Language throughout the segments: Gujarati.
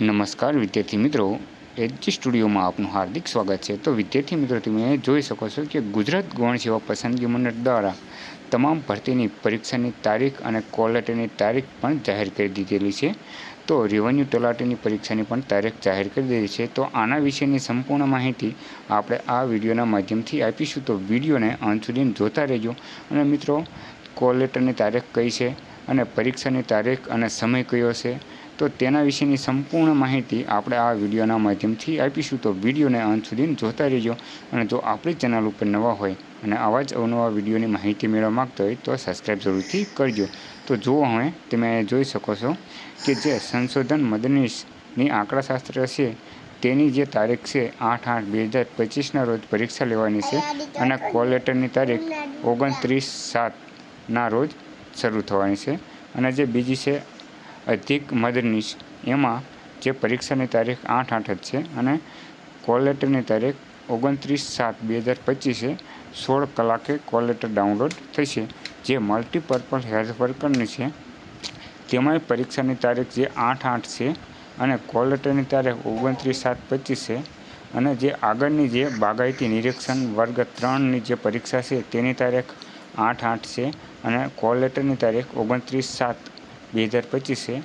નમસ્કાર, વિદ્યાર્થી મિત્રો. એચજી સ્ટુડિયોમાં આપનું હાર્દિક સ્વાગત છે. તો વિદ્યાર્થી મિત્રો, તમે જોઈ શકો છો કે ગુજરાત ગૌણ સેવા પસંદગી મંડળ દ્વારા તમામ ભરતીની પરીક્ષાની તારીખ અને કોલ લેટરની તારીખ પણ જાહેર કરી દીધેલી છે. તો રેવન્યુ તલાટીની પરીક્ષાની પણ તારીખ જાહેર કરી દીધી છે. તો આના વિશેની સંપૂર્ણ માહિતી આપણે આ વિડીયોના માધ્યમથી આપીશું. તો વિડીયોને અંત સુધી જોતા રહેજો. અને મિત્રો કોલ લેટરની તારીખ કઈ છે? અને પરીક્ષાની તારીખ અને સમય કયો છે? તો તેના વિશેની સંપૂર્ણ માહિતી આપણે આ વિડીયોના માધ્યમથી આપીશું. તો વિડીયોને અંત સુધી જોતા રહેજો અને જો આપણી ચેનલ ઉપર નવા હોય અને આવા જ અવનવા વિડીયોની માહિતી મેળવવા માગતા હોય તો સબસ્ક્રાઈબ જરૂરથી કરજો. તો જુઓ હવે તમે જોઈ શકો છો કે જે સંશોધન મદનીશની આંકડાશાસ્ત્ર છે, તેની જે તારીખ છે આઠ આઠ બે હજાર પચીસના રોજ પરીક્ષા લેવાની છે અને કોલ લેટરની તારીખ ઓગણત્રીસ સાતના રોજ શરૂ થવાની છે. અને જે બીજી છે અધિક મદનીશ એમાં જે પરીક્ષાની તારીખ આઠ આઠ જ છે અને કોલ લેટરની તારીખ ઓગણત્રીસ સાત બે હજાર પચીસે સોળ કલાકે કોલ લેટર ડાઉનલોડ થશે. જે મલ્ટીપર્પઝ હેલ્થ વર્કરની છે. તેમાંય પરીક્ષાની તારીખ જે આઠ આઠ છે અને કોલ લેટરની તારીખ ઓગણત્રીસ સાત પચીસ છે અને જે આગળની જે બાગાયતી નિરીક્ષણ વર્ગ ત્રણની જે પરીક્ષા છે તેની તારીખ આઠ આઠ છે અને કોલ લેટરની તારીખ ઓગણત્રીસ સાત બે હજાર પચીસ છે.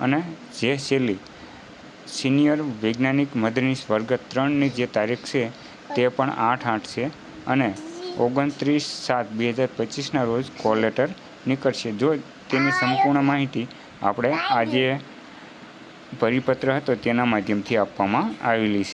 અને જે છેલ્લી સિનિયર વૈજ્ઞાનિક મદનીશ વર્ગ ત્રણની જે તારીખ છે, તે પણ આઠ આઠ છે. અને ઓગણત્રીસ સાત બે હજાર પચીસના રોજ કોલ લેટર નીકળશે. જો તેની સંપૂર્ણ માહિતી આપણે આજે પરિપત્ર હતો, તેના માધ્યમથી આપવામાં આવેલી છે.